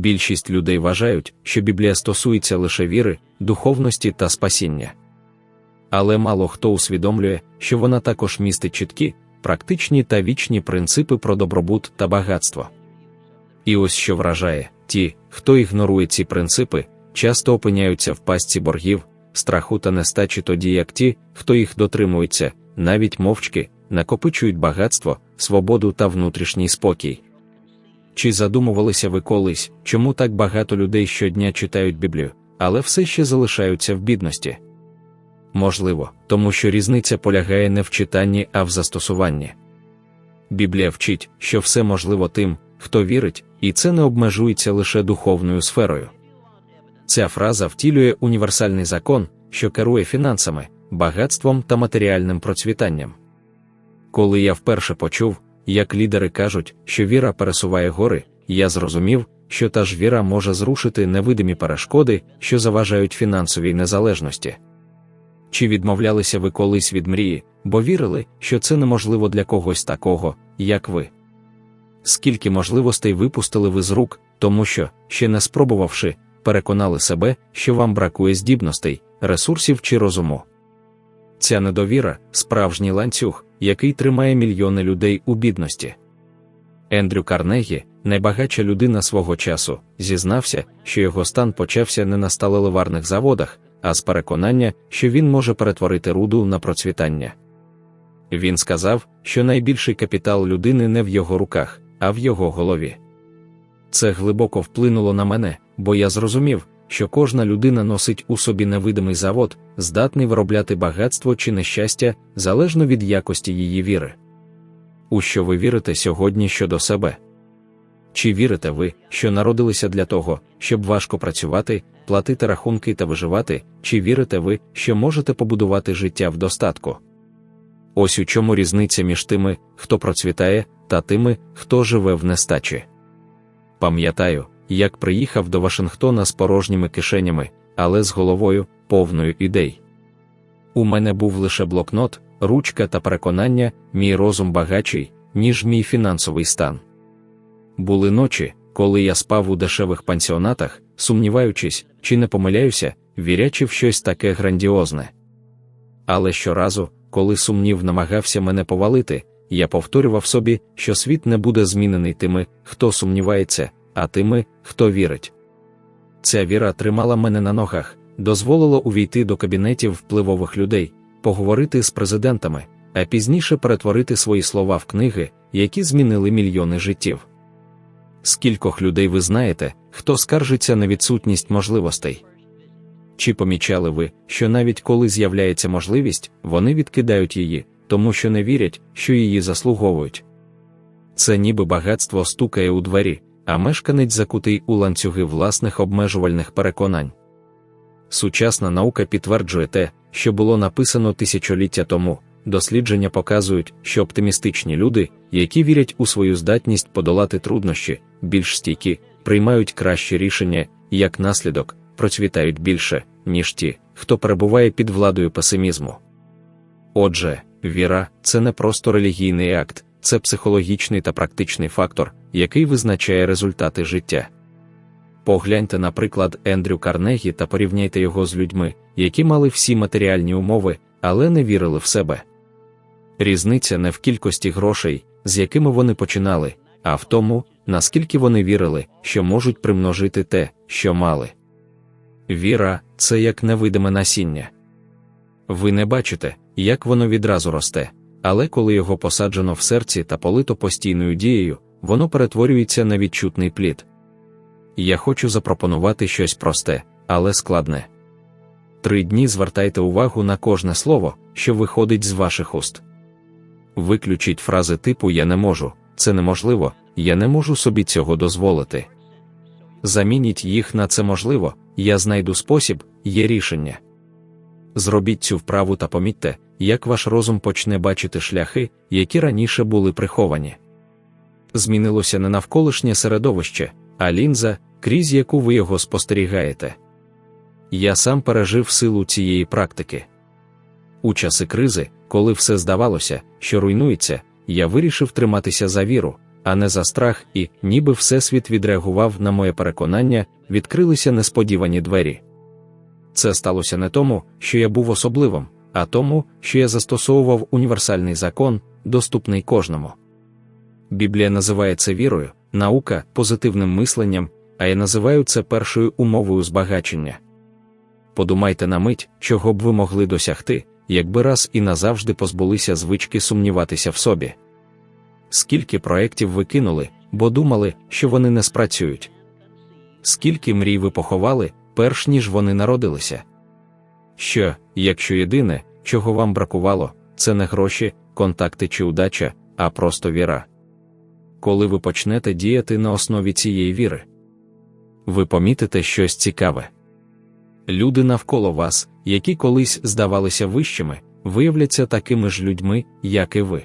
Більшість людей вважають, що Біблія стосується лише віри, духовності та спасіння. Але мало хто усвідомлює, що вона також містить чіткі, практичні та вічні принципи про добробут та багатство. І ось що вражає ті, хто ігнорує ці принципи, часто опиняються в пастці боргів, страху та нестачі тоді, як ті, хто їх дотримується, навіть мовчки, накопичують багатство, свободу та внутрішній спокій. Чи задумувалися ви колись, чому так багато людей щодня читають Біблію, але все ще залишаються в бідності? Можливо, тому що різниця полягає не в читанні, а в застосуванні. Біблія вчить, що все можливо тим, хто вірить, і це не обмежується лише духовною сферою. Ця фраза втілює універсальний закон, що керує фінансами, багатством та матеріальним процвітанням. Коли я вперше почув, як лідери кажуть, що віра пересуває гори, я зрозумів, що та ж віра може зрушити невидимі перешкоди, що заважають фінансовій незалежності. Чи відмовлялися ви колись від мрії, бо вірили, що це неможливо для когось такого, як ви? Скільки можливостей випустили ви з рук, тому що, ще не спробувавши, переконали себе, що вам бракує здібностей, ресурсів чи розуму? Ця недовіра справжній ланцюг, який тримає мільйони людей у бідності. Ендрю Карнегі, найбагатша людина свого часу, зізнався, що його стан почався не на сталеливарних заводах, а з переконання, що він може перетворити руду на процвітання. Він сказав, що найбільший капітал людини не в його руках, а в його голові. Це глибоко вплинуло на мене, бо я зрозумів, що кожна людина носить у собі невидимий завод, здатний виробляти багатство чи нещастя залежно від якості її віри. У що ви вірите сьогодні щодо себе? Чи вірите ви, що народилися для того, щоб важко працювати, платити рахунки та виживати, чи вірите ви, що можете побудувати життя в достатку? Ось у чому різниця між тими, хто процвітає, та тими, хто живе в нестачі. Пам'ятаю, як приїхав до Вашингтона з порожніми кишенями, але з головою, повною ідей. У мене був лише блокнот, ручка та переконання, мій розум багачий, ніж мій фінансовий стан. Були ночі, коли я спав у дешевих пансіонатах, сумніваючись, чи не помиляюся, вірячи в щось таке грандіозне. Але щоразу, коли сумнів намагався мене повалити, я повторював собі, що світ не буде змінений тими, хто сумнівається, а тими, хто вірить. Ця віра тримала мене на ногах, дозволила увійти до кабінетів впливових людей, поговорити з президентами, а пізніше перетворити свої слова в книги, які змінили мільйони життів. Скількох людей ви знаєте, хто скаржиться на відсутність можливостей? Чи помічали ви, що навіть коли з'являється можливість, вони відкидають її, тому що не вірять, що її заслуговують? Це ніби багатство стукає у двері, а мешканець закутий у ланцюги власних обмежувальних переконань. Сучасна наука підтверджує те, що було написано тисячоліття тому. Дослідження показують, що оптимістичні люди, які вірять у свою здатність подолати труднощі, більш стійкі, приймають кращі рішення, і як наслідок, процвітають більше, ніж ті, хто перебуває під владою песимізму. Отже, віра це не просто релігійний акт, це психологічний та практичний фактор, який визначає результати життя. Погляньте, наприклад, Ендрю Карнегі та порівняйте його з людьми, які мали всі матеріальні умови, але не вірили в себе. Різниця не в кількості грошей, з якими вони починали, а в тому, наскільки вони вірили, що можуть примножити те, що мали. Віра це як невидиме насіння. Ви не бачите, як воно відразу росте, але коли його посаджено в серці та полито постійною дією, воно перетворюється на відчутний плід. Я хочу запропонувати щось просте, але складне. Три дні звертайте увагу на кожне слово, що виходить з ваших уст. Виключіть фрази типу Я не можу, це неможливо, я не можу собі цього дозволити. Замініть їх на це можливо, я знайду спосіб, є рішення. Зробіть цю вправу та помітьте, як ваш розум почне бачити шляхи, які раніше були приховані. Змінилося не навколишнє середовище, а лінза, крізь яку ви його спостерігаєте. Я сам пережив силу цієї практики. У часи кризи, коли все здавалося, що руйнується, я вирішив триматися за віру, а не за страх, і, ніби Всесвіт відреагував на моє переконання, відкрилися несподівані двері. Це сталося не тому, що я був особливим, а тому, що я застосовував універсальний закон, доступний кожному. Біблія називає це вірою, наука позитивним мисленням, а я називаю це першою умовою збагачення. Подумайте на мить, чого б ви могли досягти, якби раз і назавжди позбулися звички сумніватися в собі. Скільки проєктів ви кинули, бо думали, що вони не спрацюють? Скільки мрій ви поховали, перш ніж вони народилися? Що, якщо єдине, чого вам бракувало, це не гроші, контакти чи удача, а просто віра? Коли ви почнете діяти на основі цієї віри, ви помітите щось цікаве. Люди навколо вас, які колись здавалися вищими, виявляться такими ж людьми, як і ви.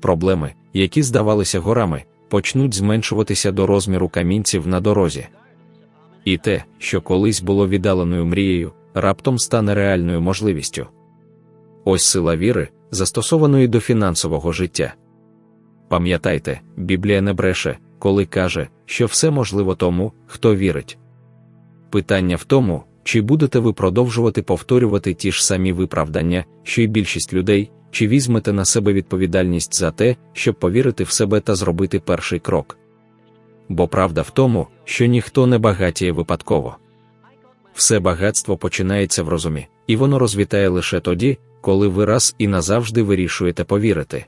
Проблеми, які здавалися горами, почнуть зменшуватися до розміру камінців на дорозі. І те, що колись було віддаленою мрією, раптом стане реальною можливістю. Ось сила віри, застосованої до фінансового життя. Пам'ятайте, Біблія не бреше, коли каже, що все можливо тому, хто вірить. Питання в тому, чи будете ви продовжувати повторювати ті ж самі виправдання, що й більшість людей, чи візьмете на себе відповідальність за те, щоб повірити в себе та зробити перший крок. Бо правда в тому, що ніхто не багатіє випадково. Все багатство починається в розумі, і воно розвітає лише тоді, коли ви раз і назавжди вирішуєте повірити.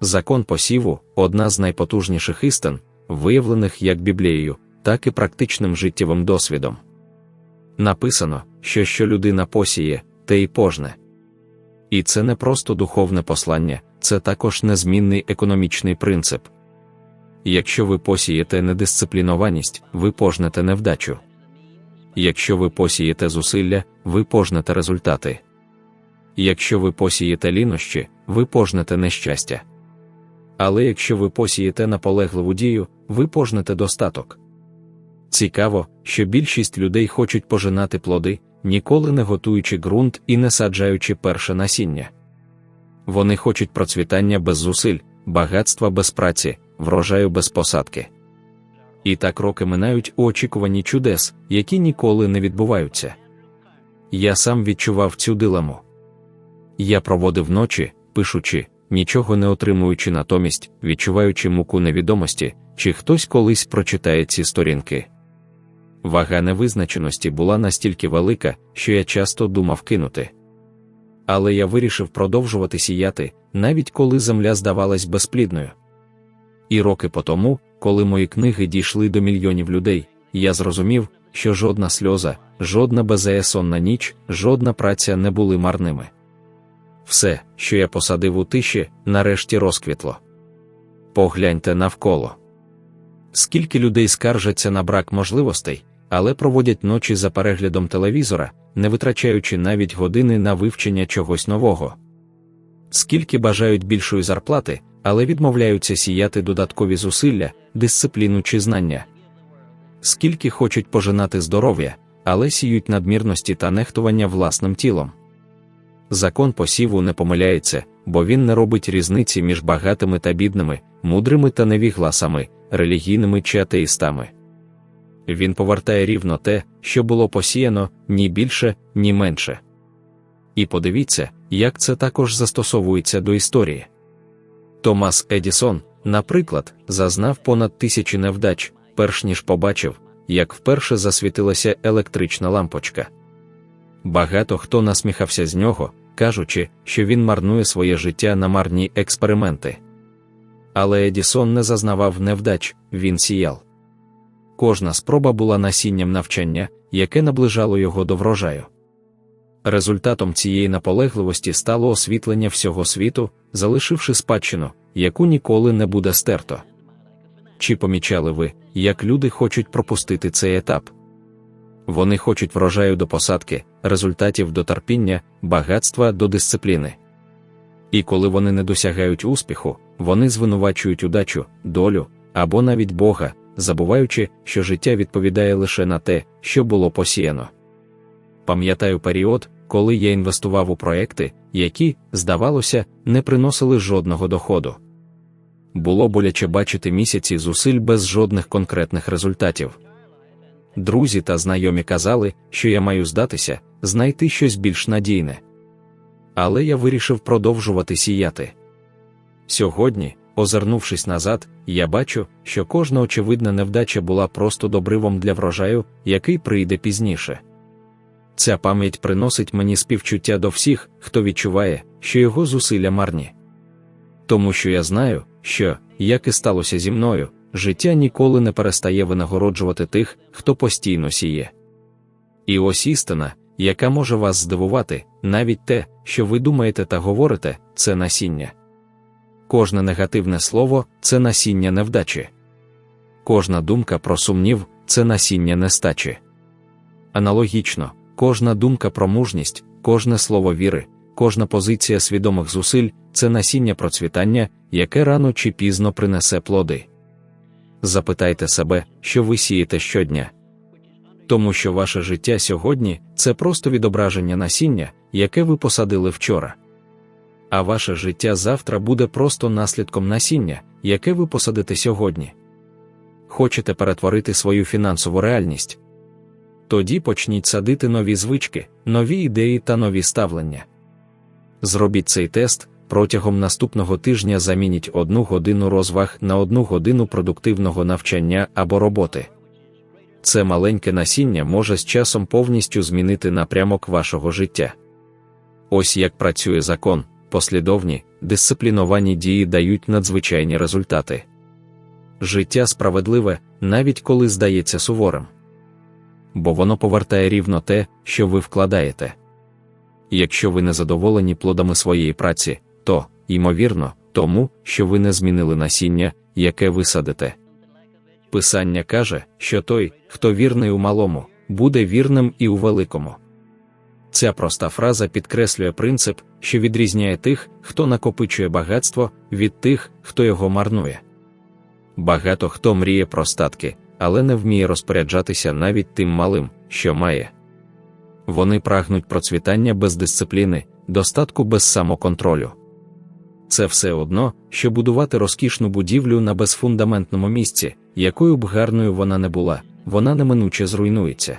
Закон посіву одна з найпотужніших істин, виявлених як Біблією, так і практичним життєвим досвідом. Написано, що що людина посіє, те й пожне. І це не просто духовне послання, це також незмінний економічний принцип. Якщо ви посієте недисциплінованість, ви пожнете невдачу. Якщо ви посієте зусилля, ви пожнете результати. Якщо ви посієте лінощі, ви пожнете нещастя. Але якщо ви посієте наполегливу дію, ви пожнете достаток. Цікаво, що більшість людей хочуть пожинати плоди, ніколи не готуючи ґрунт і не саджаючи перше насіння. Вони хочуть процвітання без зусиль, багатства без праці, врожаю без посадки. І так роки минають у очікуванні чудес, які ніколи не відбуваються. Я сам відчував цю дилему. Я проводив ночі, пишучи, нічого не отримуючи натомість, відчуваючи муку невідомості, чи хтось колись прочитає ці сторінки. Вага невизначеності була настільки велика, що я часто думав кинути. Але я вирішив продовжувати сіяти, навіть коли земля здавалась безплідною. І роки по тому, коли мої книги дійшли до мільйонів людей, я зрозумів, що жодна сльоза, жодна безеясонна ніч, жодна праця не були марними. Все, що я посадив у тиші, нарешті розквітло. Погляньте навколо. Скільки людей скаржаться на брак можливостей, але проводять ночі за переглядом телевізора, не витрачаючи навіть години на вивчення чогось нового. Скільки бажають більшої зарплати, але відмовляються сіяти додаткові зусилля, дисципліну чи знання. Скільки хочуть пожинати здоров'я, але сіють надмірності та нехтування власним тілом. Закон посіву не помиляється, бо він не робить різниці між багатими та бідними, мудрими та невігласами, релігійними чи атеїстами. Він повертає рівно те, що було посіяно, ні більше, ні менше. І подивіться, як це також застосовується до історії. Томас Едісон, наприклад, зазнав понад тисячі невдач, перш ніж побачив, як вперше засвітилася електрична лампочка. Багато хто насміхався з нього, кажучи, що він марнує своє життя на марні експерименти. Але Едісон не зазнавав невдач, він сіяв. Кожна спроба була насінням навчання, яке наближало його до врожаю. Результатом цієї наполегливості стало освітлення всього світу, залишивши спадщину, яку ніколи не буде стерто. Чи помічали ви, як люди хочуть пропустити цей етап? Вони хочуть врожаю до посадки, результатів до терпіння, багатства до дисципліни. І коли вони не досягають успіху, вони звинувачують удачу, долю або навіть Бога, забуваючи, що життя відповідає лише на те, що було посіяно. Пам'ятаю період, коли я інвестував у проекти, які, здавалося, не приносили жодного доходу. Було боляче бачити місяці зусиль без жодних конкретних результатів. Друзі та знайомі казали, що я маю здатися, знайти щось більш надійне. Але я вирішив продовжувати сіяти. Сьогодні, озирнувшись назад, я бачу, що кожна очевидна невдача була просто добривом для врожаю, який прийде пізніше. Ця пам'ять приносить мені співчуття до всіх, хто відчуває, що його зусилля марні. Тому що я знаю, що, як і сталося зі мною, життя ніколи не перестає винагороджувати тих, хто постійно сіє. І ось істина, яка може вас здивувати, навіть те, що ви думаєте та говорите, це насіння. Кожне негативне слово це насіння невдачі. Кожна думка про сумнів це насіння нестачі. Аналогічно, кожна думка про мужність, кожне слово віри, кожна позиція свідомих зусиль це насіння процвітання, яке рано чи пізно принесе плоди. Запитайте себе, що ви сієте щодня. Тому що ваше життя сьогодні це просто відображення насіння, яке ви посадили вчора. А ваше життя завтра буде просто наслідком насіння, яке ви посадите сьогодні. Хочете перетворити свою фінансову реальність? Тоді почніть садити нові звички, нові ідеї та нові ставлення. Зробіть цей тест, протягом наступного тижня замініть одну годину розваг на одну годину продуктивного навчання або роботи. Це маленьке насіння може з часом повністю змінити напрямок вашого життя. Ось як працює закон, послідовні, дисципліновані дії дають надзвичайні результати. Життя справедливе, навіть коли здається суворим. Бо воно повертає рівно те, що ви вкладаєте. Якщо ви не задоволені плодами своєї праці, то, ймовірно, тому, що ви не змінили насіння, яке ви садите. Писання каже, що той, хто вірний у малому, буде вірним і у великому. Ця проста фраза підкреслює принцип, що відрізняє тих, хто накопичує багатство, від тих, хто його марнує. Багато хто мріє про статки, але не вміє розпоряджатися навіть тим малим, що має. Вони прагнуть процвітання без дисципліни, достатку без самоконтролю. Це все одно, що будувати розкішну будівлю на безфундаментному місці, якою б гарною вона не була, вона неминуче зруйнується.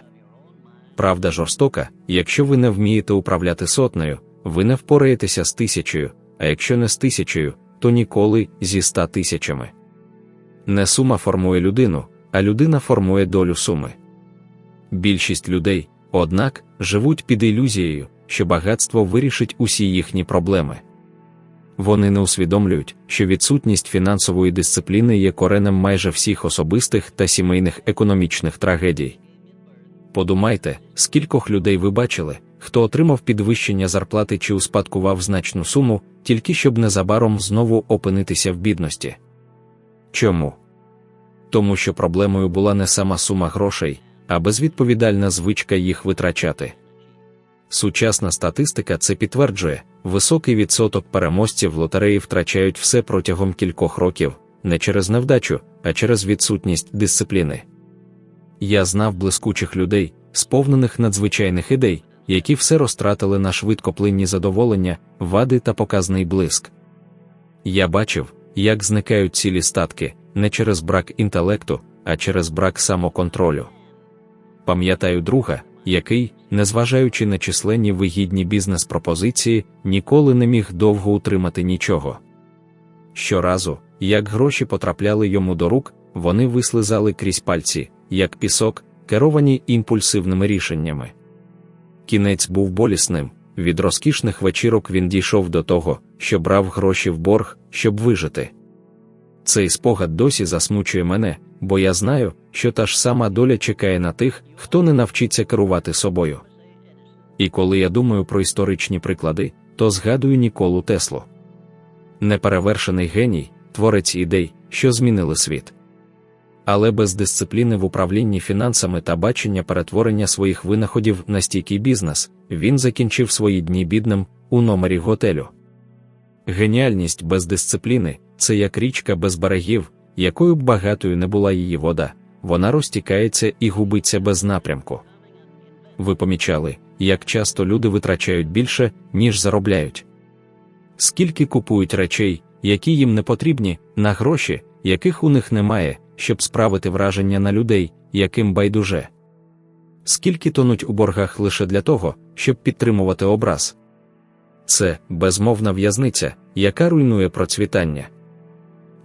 Правда жорстока, якщо ви не вмієте управляти сотнею, ви не впораєтеся з тисячею, а якщо не з тисячею, то ніколи зі ста тисячами. Не сума формує людину, а людина формує долю суми. Більшість людей, однак, живуть під ілюзією, що багатство вирішить усі їхні проблеми. Вони не усвідомлюють, що відсутність фінансової дисципліни є коренем майже всіх особистих та сімейних економічних трагедій. Подумайте, скількох людей ви бачили, хто отримав підвищення зарплати чи успадкував значну суму, тільки щоб незабаром знову опинитися в бідності. Чому? Тому що проблемою була не сама сума грошей, а безвідповідальна звичка їх витрачати. Сучасна статистика це підтверджує, високий відсоток переможців лотереї втрачають все протягом кількох років, не через невдачу, а через відсутність дисципліни. Я знав блискучих людей, сповнених надзвичайних ідей, які все розтратили на швидкоплинні задоволення, вади та показний блиск. Я бачив, як зникають цілі статки, не через брак інтелекту, а через брак самоконтролю. Пам'ятаю друга, який, незважаючи на численні вигідні бізнес-пропозиції, ніколи не міг довго утримати нічого. Щоразу, як гроші потрапляли йому до рук, вони вислизали крізь пальці, як пісок, керовані імпульсивними рішеннями. Кінець був болісним. Від розкішних вечірок він дійшов до того, що брав гроші в борг, щоб вижити. Цей спогад досі засмучує мене, бо я знаю, що та ж сама доля чекає на тих, хто не навчиться керувати собою. І коли я думаю про історичні приклади, то згадую Ніколу Теслу. Неперевершений геній, творець ідей, що змінили світ. Але без дисципліни в управлінні фінансами та бачення перетворення своїх винаходів на стійкий бізнес, він закінчив свої дні бідним у номері готелю. Геніальність без дисципліни це як річка без берегів, якою б багатою не була її вода, вона розтікається і губиться без напрямку. Ви помічали, як часто люди витрачають більше, ніж заробляють. Скільки купують речей, які їм не потрібні, на гроші, яких у них немає, щоб справити враження на людей, яким байдуже. Скільки тонуть у боргах лише для того, щоб підтримувати образ. Це безмовна в'язниця, яка руйнує процвітання.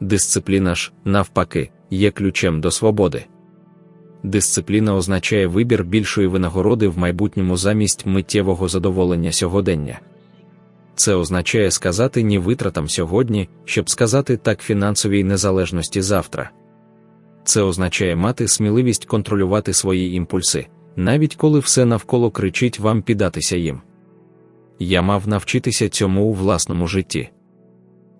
Дисципліна ж, навпаки, є ключем до свободи. Дисципліна означає вибір більшої винагороди в майбутньому замість миттєвого задоволення сьогодення. Це означає сказати ні витратам сьогодні, щоб сказати так фінансовій незалежності завтра. Це означає мати сміливість контролювати свої імпульси, навіть коли все навколо кричить вам піддатися їм. Я мав навчитися цьому у власному житті.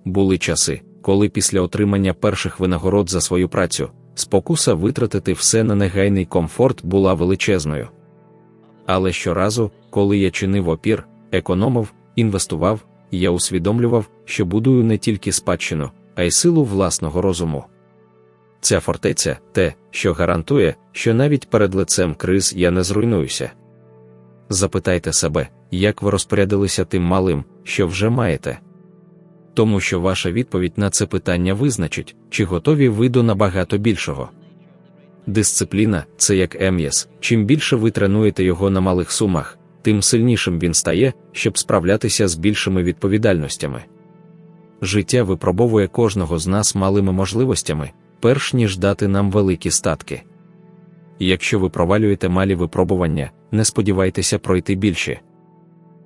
Були часи, коли після отримання перших винагород за свою працю спокуса витратити все на негайний комфорт була величезною. Але щоразу, коли я чинив опір, економив, інвестував, я усвідомлював, що будую не тільки спадщину, а й силу власного розуму. Ця фортеця те, що гарантує, що навіть перед лицем криз я не зруйнуюся. Запитайте себе, як ви розпорядилися тим малим, що вже маєте. Тому що ваша відповідь на це питання визначить, чи готові ви до набагато більшого. Дисципліна це як ем'яс, чим більше ви тренуєте його на малих сумах, тим сильнішим він стає, щоб справлятися з більшими відповідальностями. Життя випробовує кожного з нас малими можливостями, перш ніж дати нам великі статки. Якщо ви провалюєте малі випробування, не сподівайтеся пройти більше.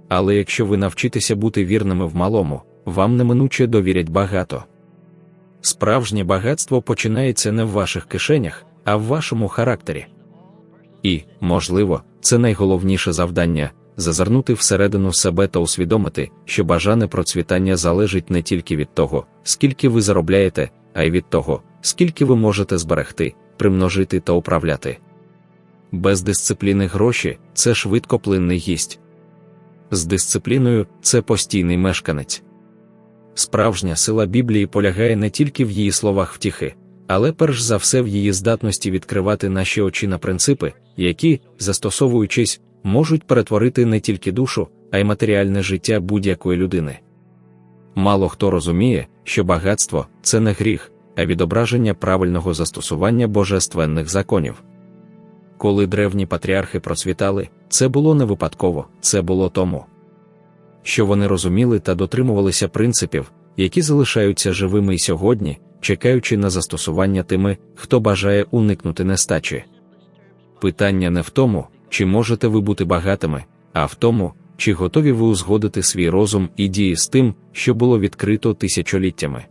Але якщо ви навчитеся бути вірними в малому, вам неминуче довірять багато. Справжнє багатство починається не в ваших кишенях, а в вашому характері. І, можливо, це найголовніше завдання зазирнути всередину себе та усвідомити, що бажане процвітання залежить не тільки від того, скільки ви заробляєте, а й від того, скільки ви можете зберегти, примножити та управляти. Без дисципліни гроші це швидкоплинний гість. З дисципліною це постійний мешканець. Справжня сила Біблії полягає не тільки в її словах втіхи, але перш за все в її здатності відкривати наші очі на принципи, які, застосовуючись, можуть перетворити не тільки душу, а й матеріальне життя будь-якої людини. Мало хто розуміє, що багатство це не гріх, а відображення правильного застосування божественних законів. Коли древні патріархи процвітали, це було не випадково, це було тому, що вони розуміли та дотримувалися принципів, які залишаються живими й сьогодні, чекаючи на застосування тими, хто бажає уникнути нестачі. Питання не в тому, чи можете ви бути багатими, а в тому, чи готові ви узгодити свій розум і дії з тим, що було відкрито тисячоліттями.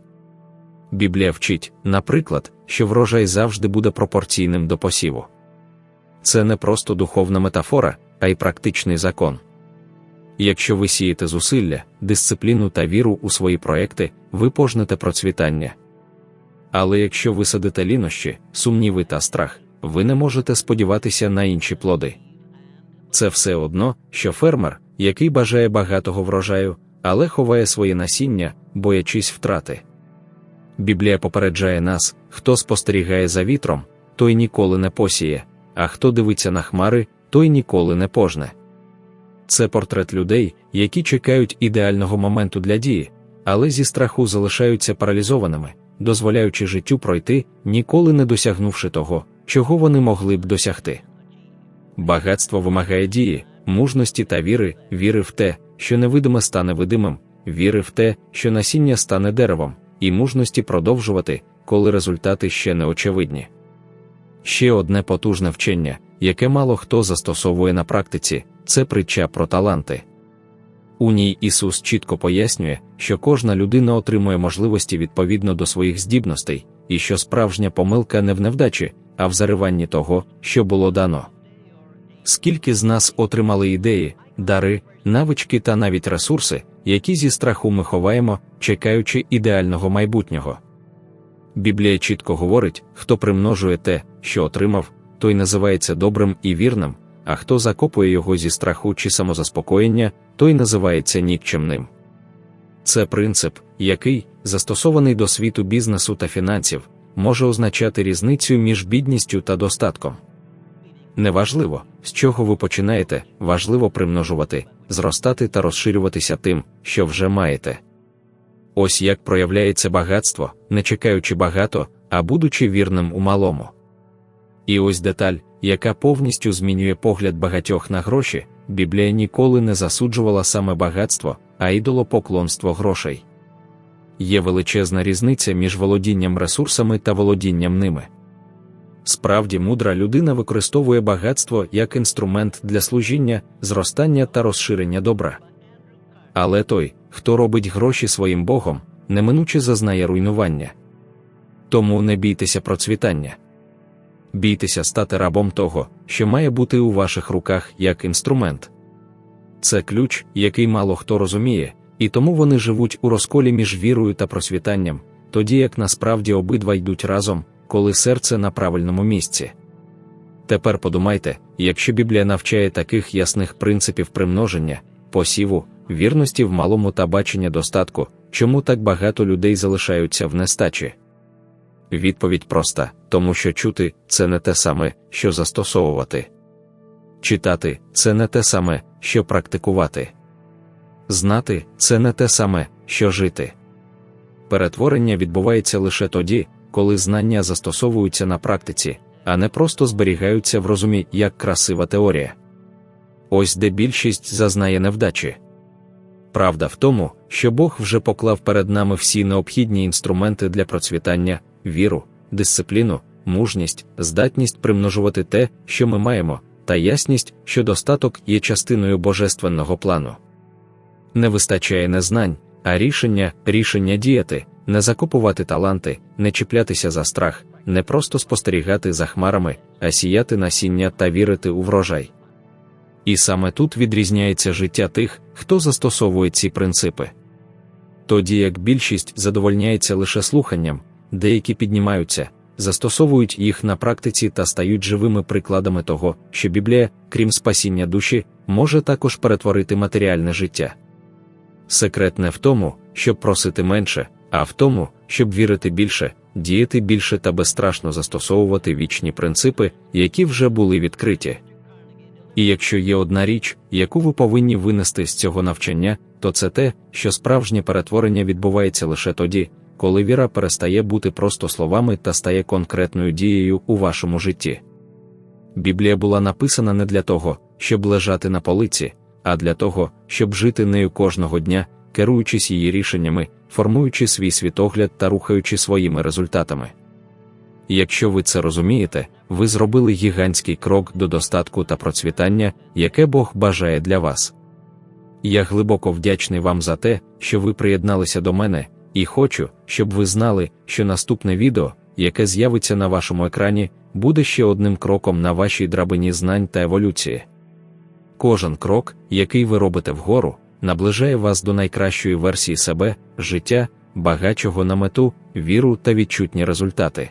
Біблія вчить, наприклад, що врожай завжди буде пропорційним до посіву. Це не просто духовна метафора, а й практичний закон. Якщо ви сієте зусилля, дисципліну та віру у свої проекти, ви пожнете процвітання. Але якщо ви садите лінощі, сумніви та страх, ви не можете сподіватися на інші плоди. Це все одно, що фермер, який бажає багатого врожаю, але ховає своє насіння, боячись втрати. Біблія попереджає нас, хто спостерігає за вітром, той ніколи не посіє, а хто дивиться на хмари, той ніколи не пожне. Це портрет людей, які чекають ідеального моменту для дії, але зі страху залишаються паралізованими, дозволяючи життю пройти, ніколи не досягнувши того, чого вони могли б досягти. Багатство вимагає дії, мужності та віри, віри в те, що невидиме стане видимим, віри в те, що насіння стане деревом, і мужності продовжувати, коли результати ще не очевидні. Ще одне потужне вчення, яке мало хто застосовує на практиці, це притча про таланти. У ній Ісус чітко пояснює, що кожна людина отримує можливості відповідно до своїх здібностей, і що справжня помилка не в невдачі, а в зариванні того, що було дано. Скільки з нас отримали ідеї, дари, навички та навіть ресурси, які зі страху ми ховаємо, чекаючи ідеального майбутнього. Біблія чітко говорить, хто примножує те, що отримав, той називається добрим і вірним, а хто закопує його зі страху чи самозаспокоєння, той називається нікчемним. Це принцип, який, застосований до світу бізнесу та фінансів, може означати різницю між бідністю та достатком. Неважливо, з чого ви починаєте, важливо примножувати, зростати та розширюватися тим, що вже маєте. Ось як проявляється багатство, не чекаючи багато, а будучи вірним у малому. І ось деталь, яка повністю змінює погляд багатьох на гроші, Біблія ніколи не засуджувала саме багатство, а ідолопоклонство грошей. Є величезна різниця між володінням ресурсами та володінням ними. Справді мудра людина використовує багатство як інструмент для служіння, зростання та розширення добра. Але той, хто робить гроші своїм Богом, неминуче зазнає руйнування. Тому не бійтеся процвітання. Бійтеся стати рабом того, що має бути у ваших руках як інструмент. Це ключ, який мало хто розуміє, і тому вони живуть у розколі між вірою та просвітанням, тоді як насправді обидва йдуть разом, коли серце на правильному місці. Тепер подумайте, якщо Біблія навчає таких ясних принципів примноження, посіву, вірності в малому та бачення достатку, чому так багато людей залишаються в нестачі? Відповідь проста, тому що чути це не те саме, що застосовувати. Читати це не те саме, що практикувати. Знати це не те саме, що жити. Перетворення відбувається лише тоді, коли знання застосовуються на практиці, а не просто зберігаються в розумі як красива теорія. Ось де більшість зазнає невдачі. Правда в тому, що Бог вже поклав перед нами всі необхідні інструменти для процвітання, віру, дисципліну, мужність, здатність примножувати те, що ми маємо, та ясність, що достаток є частиною божественного плану. Не вистачає не знань, а рішення, рішення діяти, не закопувати таланти, не чіплятися за страх, не просто спостерігати за хмарами, а сіяти насіння та вірити у врожай. І саме тут відрізняється життя тих, хто застосовує ці принципи. Тоді як більшість задовольняється лише слуханням, деякі піднімаються, застосовують їх на практиці та стають живими прикладами того, що Біблія, крім спасіння душі, може також перетворити матеріальне життя. Секрет не в тому, щоб просити менше, а в тому, щоб вірити більше, діяти більше та безстрашно застосовувати вічні принципи, які вже були відкриті. І якщо є одна річ, яку ви повинні винести з цього навчання, то це те, що справжнє перетворення відбувається лише тоді, коли віра перестає бути просто словами та стає конкретною дією у вашому житті. Біблія була написана не для того, щоб лежати на полиці, а для того, щоб жити нею кожного дня, керуючись її рішеннями, формуючи свій світогляд та рухаючи своїми результатами. Якщо ви це розумієте, ви зробили гігантський крок до достатку та процвітання, яке Бог бажає для вас. Я глибоко вдячний вам за те, що ви приєдналися до мене, і хочу, щоб ви знали, що наступне відео, яке з'явиться на вашому екрані, буде ще одним кроком на вашій драбині знань та еволюції. Кожен крок, який ви робите вгору, наближає вас до найкращої версії себе, життя, багачого на мету, віру та відчутні результати.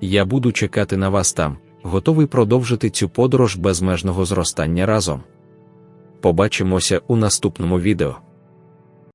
Я буду чекати на вас там, готовий продовжити цю подорож безмежного зростання разом. Побачимося у наступному відео.